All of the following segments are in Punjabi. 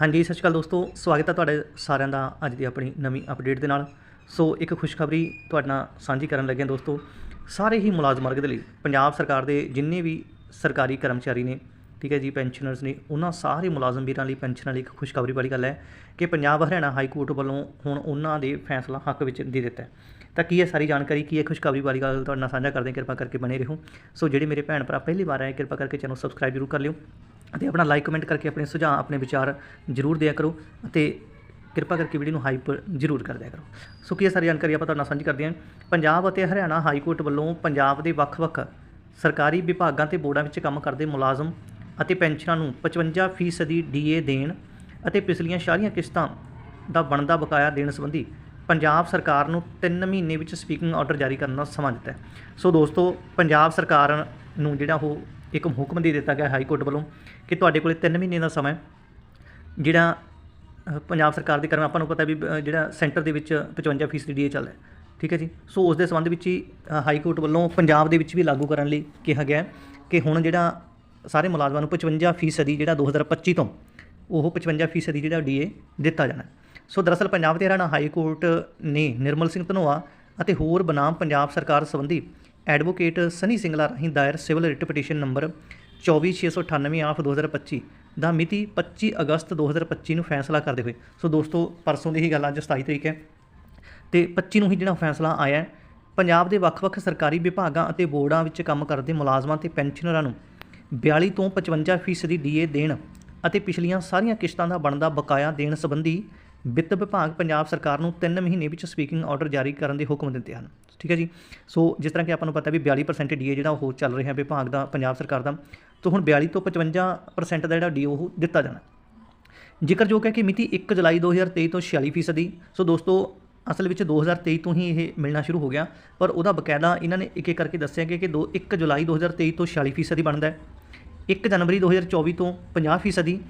ਹਾਂਜੀ, ਸਤਿ ਸ਼੍ਰੀ ਅਕਾਲ ਦੋਸਤੋ। ਸਵਾਗਤ ਹੈ ਤੁਹਾਡੇ ਸਾਰਿਆਂ ਦਾ ਅੱਜ ਦੀ ਆਪਣੀ ਨਵੀਂ ਅਪਡੇਟ ਦੇ ਨਾਲ। ਸੋ ਇੱਕ ਖੁਸ਼ਖਬਰੀ ਤੁਹਾਡੇ ਨਾਲ ਸਾਂਝੀ ਕਰਨ ਲੱਗੇ ਹਾਂ ਦੋਸਤੋ। ਸਾਰੇ ਹੀ ਮੁਲਾਜ਼ਮ ਵਰਗ ਦੇ ਲਈ, ਪੰਜਾਬ ਸਰਕਾਰ ਦੇ ਜਿੰਨੇ ਵੀ ਸਰਕਾਰੀ ਕਰਮਚਾਰੀ ਨੇ, ਠੀਕ ਹੈ ਜੀ, ਪੈਨਸ਼ਨਰਸ ਨੇ, ਉਹਨਾਂ ਸਾਰੇ ਮੁਲਾਜ਼ਮ ਵੀਰਾਂ ਲਈ ਪੈਨਸ਼ਨਾਂ ਲਈ ਇੱਕ ਖੁਸ਼ਖਬਰੀ ਵਾਲੀ ਗੱਲ ਹੈ ਕਿ ਪੰਜਾਬ ਹਰਿਆਣਾ ਹਾਈ ਕੋਰਟ ਵੱਲੋਂ ਹੁਣ ਉਹਨਾਂ ਦੇ ਫੈਸਲਾ ਹੱਕ ਵਿੱਚ ਦੇ ਦਿੱਤਾ ਹੈ। ਤਾਂ ਕੀ ਹੈ ਸਾਰੀ ਜਾਣਕਾਰੀ, ਕੀ ਹੈ ਖੁਸ਼ਖਬਰੀ ਵਾਲੀ ਗੱਲ ਤੁਹਾਡੇ ਨਾਲ ਸਾਂਝਾ ਕਰਦੇ ਹਾਂ, ਕਿਰਪਾ ਕਰਕੇ ਬਣੇ ਰਹੋ। ਸੋ ਜਿਹੜੇ ਮੇਰੇ ਭੈਣ ਭਰਾ ਪਹਿਲੀ ਵਾਰ ਆਏ, ਕਿਰਪਾ ਕਰਕੇ ਚੈਨਲ ਸਬਸਕ੍ਰਾਈਬ ਜ਼ਰੂਰ ਕਰ ਲਿਓ। ਅਤੇ ਆਪਣਾ ਲਾਈਕ ਕਮੈਂਟ ਕਰਕੇ ਆਪਣੇ ਸੁਝਾਅ, ਆਪਣੇ ਵਿਚਾਰ ਜ਼ਰੂਰ ਦਿਆ ਕਰੋ ਅਤੇ ਕਿਰਪਾ ਕਰਕੇ ਵੀਡੀਓ ਨੂੰ ਹਾਈਪ ਜ਼ਰੂਰ ਕਰ ਦਿਆ ਕਰੋ। ਸੋ ਕੀ ਸਾਰੀ ਜਾਣਕਾਰੀ ਆਪਾਂ ਤੁਹਾਡੇ ਨਾਲ ਸਾਂਝੀ ਕਰਦੇ ਹਾਂ। ਪੰਜਾਬ ਅਤੇ ਹਰਿਆਣਾ ਹਾਈ ਕੋਰਟ ਵੱਲੋਂ ਪੰਜਾਬ ਦੇ ਵੱਖ-ਵੱਖ ਸਰਕਾਰੀ ਵਿਭਾਗਾਂ ਤੇ ਬੋਰਡਾਂ ਵਿੱਚ ਕੰਮ ਕਰਦੇ ਮੁਲਾਜ਼ਮ ਅਤੇ ਪੈਨਸ਼ਨਾਂ ਨੂੰ 55% ਫੀਸਦੀ ਡੀਏ ਦੇਣ ਅਤੇ ਪਿਛਲੀਆਂ ਸਾਰੀਆਂ ਕਿਸ਼ਤਾਂ ਦਾ ਬਣਦਾ ਬਕਾਇਆ ਦੇਣ ਸੰਬੰਧੀ ਪੰਜਾਬ ਸਰਕਾਰ ਨੂੰ 3 ਮਹੀਨੇ ਵਿੱਚ ਸਪੀਕਿੰਗ ਆਰਡਰ ਜਾਰੀ ਕਰਨ ਦਾ ਸਮਾਂ ਦਿੱਤਾ ਹੈ। ਸੋ ਦੋਸਤੋ, ਪੰਜਾਬ ਸਰਕਾਰ ਨੂੰ ਜਿਹੜਾ ਉਹ ਇੱਕ ਹੁਕਮ ਦੇ ਦਿੱਤਾ ਗਿਆ ਹਾਈ ਕੋਰਟ ਵੱਲੋਂ ਕਿ ਤੁਹਾਡੇ ਕੋਲੇ 3 ਮਹੀਨੇ ਦਾ ਸਮਾਂ ਜਿਹੜਾ ਪੰਜਾਬ ਸਰਕਾਰ ਦੇ ਕਰਮ, ਆਪਾਂ ਨੂੰ ਪਤਾ ਵੀ ਜਿਹੜਾ ਸੈਂਟਰ ਦੇ ਵਿੱਚ 55% ਫੀਸਦੀ ਡੀਏ ਚੱਲਦਾ ਠੀਕ ਹੈ ਜੀ? ਸੋ ਉਸ ਦੇ ਸੰਬੰਧ ਵਿੱਚ ਹੀ ਹਾਈ ਕੋਰਟ ਵੱਲੋਂ ਪੰਜਾਬ ਦੇ ਵਿੱਚ ਵੀ ਲਾਗੂ ਕਰਨ ਲਈ ਕਿਹਾ ਗਿਆ ਕਿ ਹੁਣ ਜਿਹੜਾ ਸਾਰੇ ਮੁਲਾਜ਼ਮਾਂ ਨੂੰ 55% ਫੀਸਦੀ ਜਿਹੜਾ 2025 ਤੋਂ, ਉਹ 55% ਫੀਸਦੀ ਜਿਹੜਾ ਡੀਏ ਦਿੱਤਾ ਜਾਣਾ ਸੋ ਦਰਅਸਲ ਪੰਜਾਬ ਤੇ ਹਰਿਆਣਾ ਹਾਈ ਕੋਰਟ ਨੇ ਨਿਰਮਲ ਸਿੰਘ ਧਨੋਆ ਅਤੇ ਹੋਰ ਬਨਾਮ ਪੰਜਾਬ ਸਰਕਾਰ ਸੰਬੰਧੀ ਐਡਵੋਕੇਟ ਸਨੀ ਸਿੰਗਲਾ ਰਾਹੀਂ ਦਾਇਰ civil writ petition number 24698 of 2025 ਦਾ ਮਿਤੀ 25 ਅਗਸਤ 2025 ਨੂੰ ਫੈਸਲਾ ਕਰਦੇ ਹੋਏ। ਸੋ ਦੋਸਤੋ, ਪਰਸੋਂ ਦੀ ਹੀ ਗੱਲ ਅੱਜ 27 ਤਰੀਕ ਹੈ। ਤੇ 25 ਨੂੰ ਹੀ ਜਿਹੜਾ ਫੈਸਲਾ ਆਇਆ ਪੰਜਾਬ ਦੇ ਵੱਖ-ਵੱਖ ਸਰਕਾਰੀ ਵਿਭਾਗਾਂ ਅਤੇ ਬੋਰਡਾਂ ਵਿੱਚ ਕੰਮ ਕਰਦੇ ਮੁਲਾਜ਼ਮਾਂ ਤੇ ਪੈਨਸ਼ਨਰਾਂ ਨੂੰ 42 ਤੋਂ 55% ਫੀਸਦੀ ਡੀਏ ਦੇਣ ਅਤੇ ਪਿਛਲੀਆਂ ਸਾਰੀਆਂ ਕਿਸ਼ਤਾਂ ਦਾ ਬਣਦਾ ਬਕਾਇਆ ਦੇਣ ਸੰਬੰਧੀ ਵਿੱਤ ਵਿਭਾਗ ਪੰਜਾਬ ਸਰਕਾਰ ਨੂੰ 3 ਮਹੀਨੇ ਵਿੱਚ ਸਪੀਕਿੰਗ ਆਰਡਰ ਜਾਰੀ ਕਰਨ ਦੇ ਹੁਕਮ ਦਿੰਦੇ ਹਨ। ਠੀਕ ਹੈ ਜੀ? ਸੋ ਜਿਸ ਤਰ੍ਹਾਂ ਕਿ ਆਪਾਂ ਨੂੰ ਪਤਾ ਵੀ 42% ਡੀਏ ਜਿਹੜਾ ਉਹ ਚੱਲ ਰਿਹਾ ਵਿਭਾਗ ਦਾ, ਪੰਜਾਬ ਸਰਕਾਰ ਦਾ, ਤੋਂ ਹੁਣ 42 ਤੋਂ 55% ਦਾ ਜਿਹੜਾ ਡੀ ਉਹ ਦਿੱਤਾ ਜਾਣਾ। ਜ਼ਿਕਰਯੋਗ ਹੈ ਕਿ ਮਿਤੀ 1 ਜੁਲਾਈ 2023 ਤੋਂ 46 ਫੀਸਦੀ। ਸੋ ਦੋਸਤੋ, ਅਸਲ ਵਿੱਚ 2023 ਤੋਂ ਹੀ ਇਹ ਮਿਲਣਾ ਸ਼ੁਰੂ ਹੋ ਗਿਆ, ਪਰ ਉਹਦਾ ਬਕਾਇਦਾ ਇਹਨਾਂ ਨੇ ਇੱਕ ਇੱਕ ਕਰਕੇ ਦੱਸਿਆ ਕਿ ਕਿ 2 1 ਜੁਲਾਈ 2023 ਤੋਂ 46 ਫੀਸਦੀ ਬਣਦਾ ਹੈ। 1 ਜਨਵਰੀ 2024 ਤੋਂ 50 ਫੀਸਦੀ।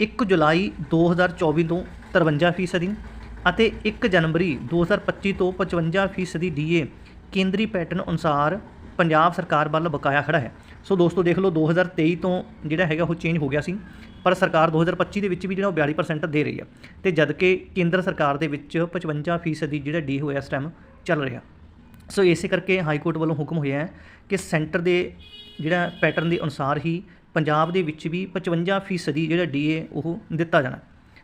1 ਜੁਲਾਈ 2024 ਤੋਂ 53 ਫੀਸਦੀ ਅਤੇ 1 ਜਨਵਰੀ 2025 ਤੋਂ 55 ਫੀਸਦੀ ਡੀਏ ਕੇਂਦਰੀ ਪੈਟਰਨ ਅਨੁਸਾਰ ਪੰਜਾਬ ਸਰਕਾਰ ਵੱਲ ਬਕਾਇਆ ਖੜਾ ਹੈ। ਸੋ ਦੋਸਤੋ, ਦੇਖ ਲਓ 2023 ਤੋਂ ਜਿਹੜਾ ਹੈਗਾ ਉਹ ਚੇਂਜ ਹੋ ਗਿਆ ਸੀ, ਪਰ ਸਰਕਾਰ 2025 ਦੇ ਵਿੱਚ ਵੀ ਜਿਹੜਾ ਉਹ 42% ਦੇ ਰਹੀ ਹੈ ਤੇ ਜਦ ਕਿ ਕੇਂਦਰ ਸਰਕਾਰ ਦੇ ਵਿੱਚ 55% ਫੀਸਦੀ ਜਿਹੜਾ ਡੀ ਹੋਇਆ ਇਸ ਟਾਈਮ ਚੱਲ ਰਿਹਾ। ਸੋ ਇਸੇ ਕਰਕੇ ਹਾਈ ਕੋਰਟ ਵੱਲੋਂ ਹੁਕਮ ਹੋਇਆ ਹੈ ਕਿ ਸੈਂਟਰ ਦੇ ਜਿਹੜਾ ਪੈਟਰਨ ਦੇ ਅਨੁਸਾਰ ਹੀ ਪੰਜਾਬ ਦੇ ਵਿੱਚ ਵੀ 55% ਫੀਸਦੀ ਜਿਹੜਾ ਡੀਏ ਉਹ ਦਿੱਤਾ ਜਾਣਾ।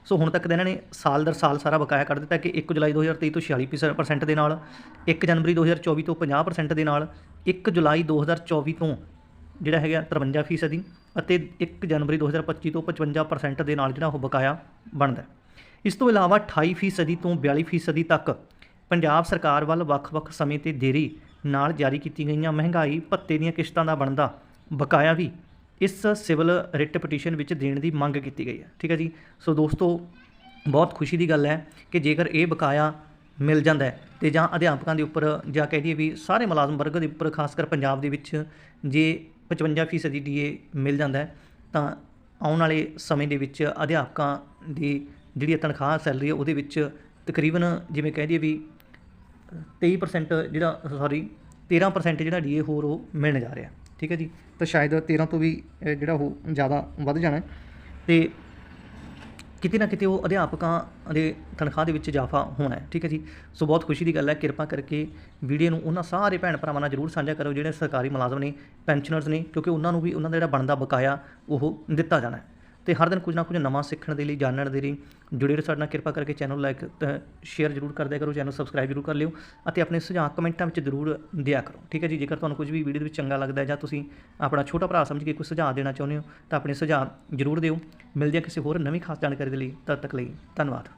ਸੋ ਹੁਣ ਤੱਕ ਤਾਂ ਇਹਨਾਂ ਨੇ ਸਾਲ ਦਰ ਸਾਲ ਸਾਰਾ ਬਕਾਇਆ ਕੱਢ ਦਿੱਤਾ ਕਿ 1 ਜੁਲਾਈ 2023 ਤੋਂ 46% ਦੇ ਨਾਲ 1 ਜਨਵਰੀ 2024 ਤੋਂ 50% ਦੇ ਨਾਲ 1 ਜੁਲਾਈ 2024 ਤੋਂ ਜਿਹੜਾ ਹੈਗਾ 53 ਫੀਸਦੀ ਅਤੇ 1 ਜਨਵਰੀ 2025 ਤੋਂ 55% ਦੇ ਨਾਲ ਜਿਹੜਾ ਉਹ ਬਕਾਇਆ ਬਣਦਾ ਇਸ ਤੋਂ ਇਲਾਵਾ 28 ਫੀਸਦੀ ਤੋਂ 42 ਫੀਸਦੀ ਤੱਕ ਪੰਜਾਬ ਸਰਕਾਰ ਵੱਲ ਵੱਖ-ਵੱਖ ਸਮੇਂ ਤੇ ਦੇਰੀ ਨਾਲ ਜਾਰੀ ਕੀਤੀ ਗਈਆਂ ਮਹਿੰਗਾਈ, ਭੱਤੇ ਦੀਆਂ ਕਿਸ਼ਤਾਂ ਦਾ ਬਣਦਾ ਬਕਾਇਆ ਵੀ ਇਸ ਸਿਵਲ ਰਿਟ ਪਟੀਸ਼ਨ ਵਿੱਚ ਦੇਣ ਦੀ ਮੰਗ ਕੀਤੀ ਗਈ ਹੈ। ਠੀਕ ਹੈ ਜੀ? ਸੋ ਦੋਸਤੋ, ਬਹੁਤ ਖੁਸ਼ੀ ਦੀ ਗੱਲ ਹੈ ਕਿ ਜੇਕਰ ਇਹ ਬਕਾਇਆ ਮਿਲ ਜਾਂਦਾ ਹੈ ਤੇ ਜਾਂ ਅਧਿਆਪਕਾਂ ਦੇ ਉੱਪਰ ਜਾਂ ਕਹਿ ਦਈਏ ਵੀ ਸਾਰੇ ਮੁਲਾਜ਼ਮ ਵਰਗ ਦੇ ਉੱਪਰ, ਖਾਸ ਕਰ ਪੰਜਾਬ ਦੇ ਵਿੱਚ ਜੇ 55% ਫੀਸਦੀ ਡੀਏ ਮਿਲ ਜਾਂਦਾ ਤਾਂ ਆਉਣ ਵਾਲੇ ਸਮੇਂ ਦੇ ਵਿੱਚ ਅਧਿਆਪਕਾਂ ਦੀ ਜਿਹੜੀ ਤਨਖਾਹ ਸੈਲਰੀ ਹੈ ਉਹਦੇ ਵਿੱਚ ਤਕਰੀਬਨ ਜਿਵੇਂ ਕਹਿ ਦਈਏ ਵੀ 23% ਜਿਹੜਾ ਸੌਰੀ 13% ਜਿਹੜਾ ਡੀਏ ਹੋਰ ਉਹ ਮਿਲਣ ਜਾ ਰਿਹਾ। ਠੀਕ ਹੈ ਜੀ? ਤਾਂ ਸ਼ਾਇਦ 13 ਤੋਂ ਵੀ ਜਿਹੜਾ ਉਹ ਜ਼ਿਆਦਾ ਵੱਧ ਜਾਣਾ ਹੈ। ਤੇ ਕਿਤੇ ਨਾ ਕਿਤੇ ਉਹ ਅਧਿਆਪਕਾਂ ਦੇ ਤਨਖਾਹ ਦੇ ਵਿੱਚ ਇਜ਼ਾਫਾ ਹੋਣਾ ਠੀਕ ਹੈ ਜੀ? ਸੋ ਬਹੁਤ ਖੁਸ਼ੀ ਦੀ ਗੱਲ ਹੈ, ਕਿਰਪਾ ਕਰਕੇ ਵੀਡੀਓ ਨੂੰ ਉਹਨਾਂ ਸਾਰੇ ਭੈਣ ਭਰਾਵਾਂ ਨਾਲ ਜਰੂਰ ਸਾਂਝਾ ਕਰੋ, ਜਿਹੜੇ ਸਰਕਾਰੀ ਮੁਲਾਜ਼ਮ ਨੇ, ਪੈਨਸ਼ਨਰਸ ਨੇ, ਕਿਉਂਕਿ ਉਹਨਾਂ ਨੂੰ ਵੀ ਉਹਨਾਂ ਦਾ ਜਿਹੜਾ ਬਣਦਾ ਬਕਾਇਆ ਉਹ ਦਿੱਤਾ ਜਾਣਾ ਹੈ। ਤੇ ਹਰ ਦਿਨ ਕੁਝ ਨਾ ਕੁਝ ਨਵਾਂ ਸਿੱਖਣ ਦੇ ਲਈ, ਜਾਣਨ ਦੇ ਲਈ ਜੁੜੇ ਰਹੋ ਸਾਡੇ ਨਾਲ। ਕਿਰਪਾ ਕਰਕੇ ਚੈਨਲ ਲਾਈਕ ਸ਼ੇਅਰ ਜਰੂਰ ਕਰ ਦਿਆ ਕਰੋ ਚੈਨਲ ਸਬਸਕ੍ਰਾਈਬ ਜਰੂਰ ਕਰ ਲਿਓ ਅਤੇ ਆਪਣੇ ਸੁਝਾਅ ਕਮੈਂਟਾਂ ਵਿੱਚ ਜਰੂਰ ਦਿਆ ਕਰੋ, ਠੀਕ ਹੈ ਜੀ? ਜੇਕਰ ਤੁਹਾਨੂੰ ਕੁਝ ਵੀ ਵੀਡੀਓ ਦੇ ਵਿੱਚ ਚੰਗਾ ਲੱਗਦਾ ਹੈ ਜਾਂ ਤੁਸੀਂ ਆਪਣਾ ਛੋਟਾ ਭਰਾ ਸਮਝ ਕੇ ਕੋਈ ਸੁਝਾਅ ਦੇਣਾ ਚਾਹੁੰਦੇ ਹੋ ਤਾਂ ਆਪਣੇ ਸੁਝਾਅ ਜਰੂਰ ਦਿਓ। ਮਿਲਦੇ ਹਾਂ ਕਿਸੇ ਹੋਰ ਨਵੀਂ ਖਾਸ ਜਾਣਕਾਰੀ ਦੇ ਲਈ, ਤਦ ਤੱਕ ਲਈ ਧੰਨਵਾਦ।